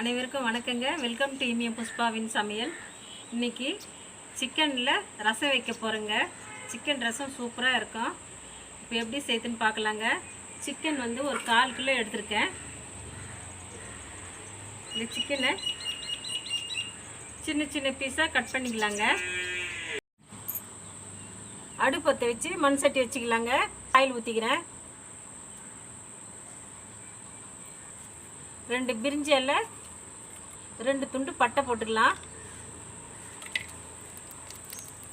அனைவருக்கும் வணக்கங்க. Welcome to இனிய புஷ்பாவின் சமையல். இன்றைக்கி சிக்கனில் ரசம் வைக்க போகிறேங்க சிக்கன் ரசம் சூப்பராக இருக்கும். இப்போ எப்படி சேர்த்துன்னு பார்க்கலாங்க. சிக்கன் வந்து ஒரு கால் கிலோ எடுத்திருக்கேன். இந்த சிக்கனை சின்ன சின்ன பீஸாக கட் பண்ணிக்கலாங்க. அடுப்பத்தை வச்சு மண் சட்டி வச்சுக்கலாங்க. ஆயில் ஊற்றிக்கிறேன் ரெண்டு பிரிஞ்சி இலை ரெண்டு துண்டு பட்டை போட்டுக்கலாம்.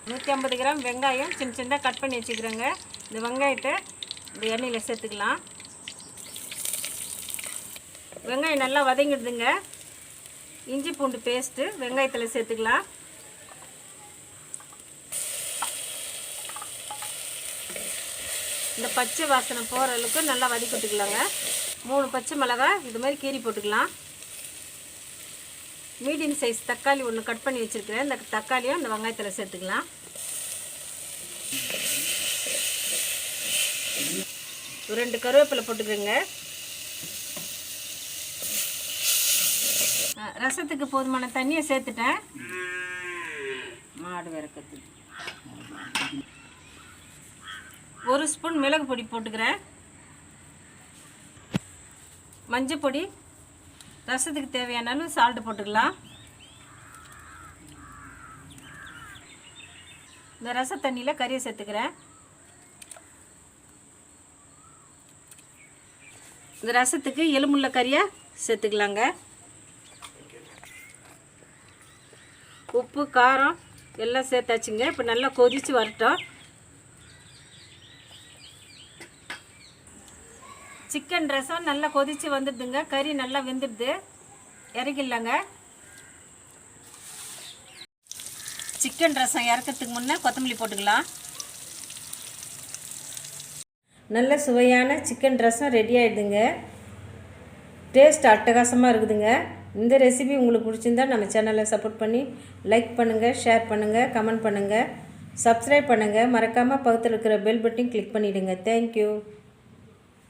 நூற்றி ஐம்பது கிராம் வெங்காயம் சின்ன சின்னதாக கட் பண்ணி வச்சுக்கிறேங்க. இந்த வெங்காயத்தை இந்த எண்ணெயில் சேர்த்துக்கலாம். வெங்காயம் நல்லா வதங்கிடுதுங்க. இஞ்சி பூண்டு பேஸ்ட்டு வெங்காயத்தில் சேர்த்துக்கலாம். இந்த பச்சை வாசனை போகிற அளவுக்கு நல்லா வதக்கி விட்டுக்கலாங்க. மூணு பச்சை மிளகாய் இது மாதிரி கீரி போட்டுக்கலாம். மீடியம் சைஸ் தக்காளி ஒன்று கட் பண்ணி வச்சுருக்கிறேன். இந்த தக்காளியும் அந்த வெங்காயத்தில் சேர்த்துக்கலாம். ரெண்டு கருவேப்பிலை போட்டுக்கிறேங்க ரசத்துக்கு போதுமான தண்ணியை சேர்த்துட்டேன். மாடு விறக்கத்து ஒரு ஸ்பூன் மிளகு பொடி போட்டுக்கிறேன். மஞ்சள் பொடி ரசத்துக்கு தேவையான அளவு சால்ட்டு போட்டுக்கலாம். இந்த ரச தண்ணியில் கறியை சேர்த்துக்கிறேன். இந்த ரசத்துக்கு எலும்புள்ள கறியை சேர்த்துக்கலாங்க. உப்பு காரம் எல்லாம் சேர்த்தாச்சுங்க. இப்போ நல்லா கொதித்து வரட்டும். சிக்கன் ரசம் நல்லா கொதித்து வந்துடுதுங்க. கறி நல்லா வெந்துடுது. இறக்கிடலாங்க. சிக்கன் ரசம் இறக்கிறதுக்கு முன்னே கொத்தமல்லி போட்டுக்கலாம். நல்ல சுவையான சிக்கன் ரசம் ரெடி ஆகிடுதுங்க டேஸ்ட் அட்டகாசமாக இருக்குதுங்க. இந்த ரெசிபி உங்களுக்கு பிடிச்சிருந்தா நம்ம சேனலை சப்போர்ட் பண்ணி லைக் பண்ணுங்கள் ஷேர் பண்ணுங்கள் கமெண்ட் பண்ணுங்கள் சப்ஸ்கிரைப் பண்ணுங்கள் மறக்காமல் பக்கத்தில் இருக்கிற பெல் பட்டன் கிளிக் பண்ணிவிடுங்க தேங்க்யூ